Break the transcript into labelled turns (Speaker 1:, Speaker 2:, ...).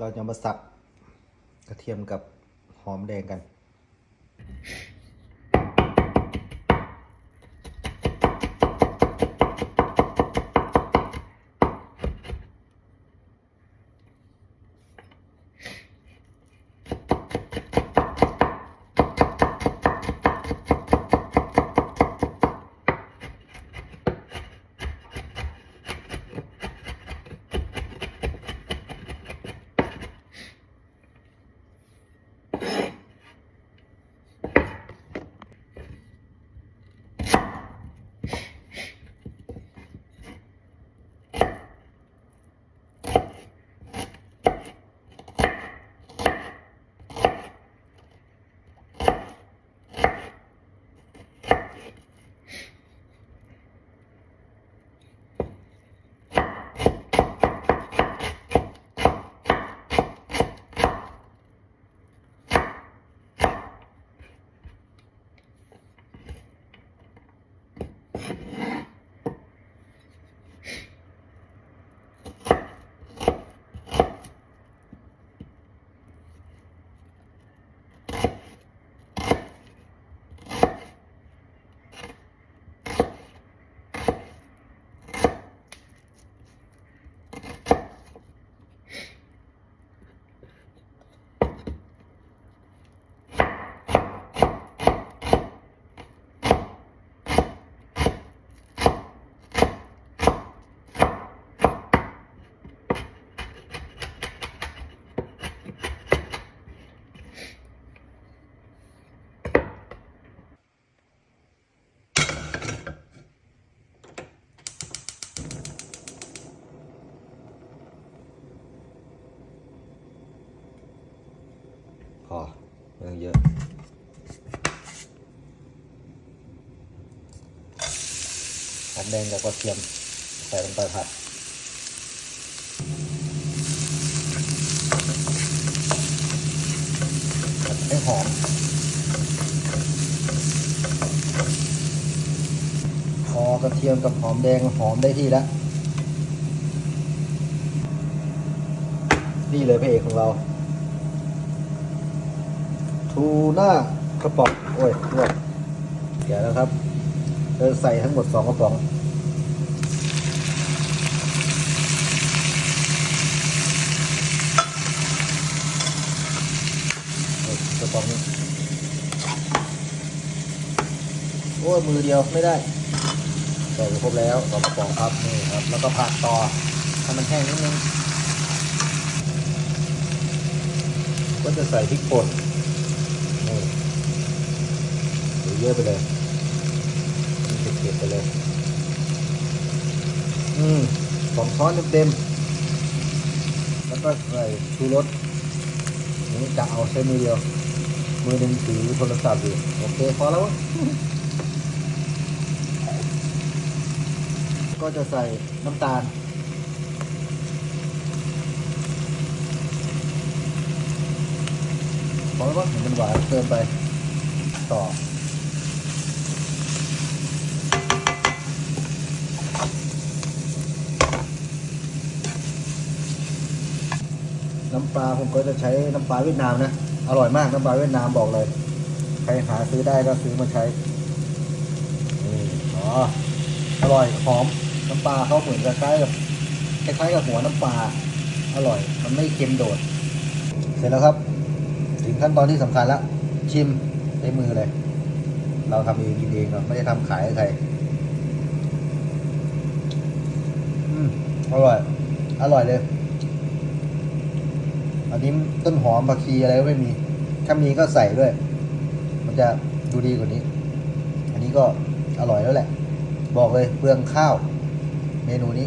Speaker 1: เราจะมาสับกระเทียมกับหอมแดงกัน พอไม่องเยอะ หอมแดงกับกระเทียมใส่ลงไปผัดผัดให้หอม พอกระเทียมกับหอมแดงหอมได้ที่แล้ว นี่เลยพระเอกของเรา ทูน่ากระป๋องโอ้ยรวดแกะแล้วครับเราใส่ทั้งหมดสองกระป๋องกระป๋องนี้โอ้ยมือเดียวไม่ได้ใส่ครบแล้วสองกระป๋องครับนี่ครับ แล้วก็ผัดต่อให้มันแห้งนิดนึงก็จะใส่พริกป่นหรือ เยอะไปเลยเผ็ดไปเลย อืมสองช้อนเต็มๆแล้วก็ใส่ชูรสนี่จะเอาใช้มือเดียว มือหนึ่งถือโทรศัพท์อยู่โอเคพอแล้ว ก็จะใส่น้ำตาลพอแล้วมันหวานเกินไปต่อ น้ำปลาผมก็จะใช้น้ำปลาเวียดนามนะอร่อยมากน้ำปลาเวียดนามบอกเลยใครหาซื้อได้ก็ซื้อมาใช้นี่อ๋ออร่อยหอมน้ำปลาเขาเหมือนคล้ายๆกับคล้ายๆกับหัวน้ำปลาอร่อย มันไม่เค็มโดด เสร็จแล้วครับ ถึงขั้นตอนที่สำคัญแล้วชิมในมือเลย เราทำเองกินเองเราไม่ได้ทำขายให้ใครอืมอร่อย อร่อยเลย อันนี้ต้นหอมผักชีอะไรก็ไม่มี ถ้ามีก็ใส่ด้วย มันจะดูดีกว่านี้ อันนี้ก็อร่อยแล้วแหละ บอกเลยเปลืองข้าว เมนูนี้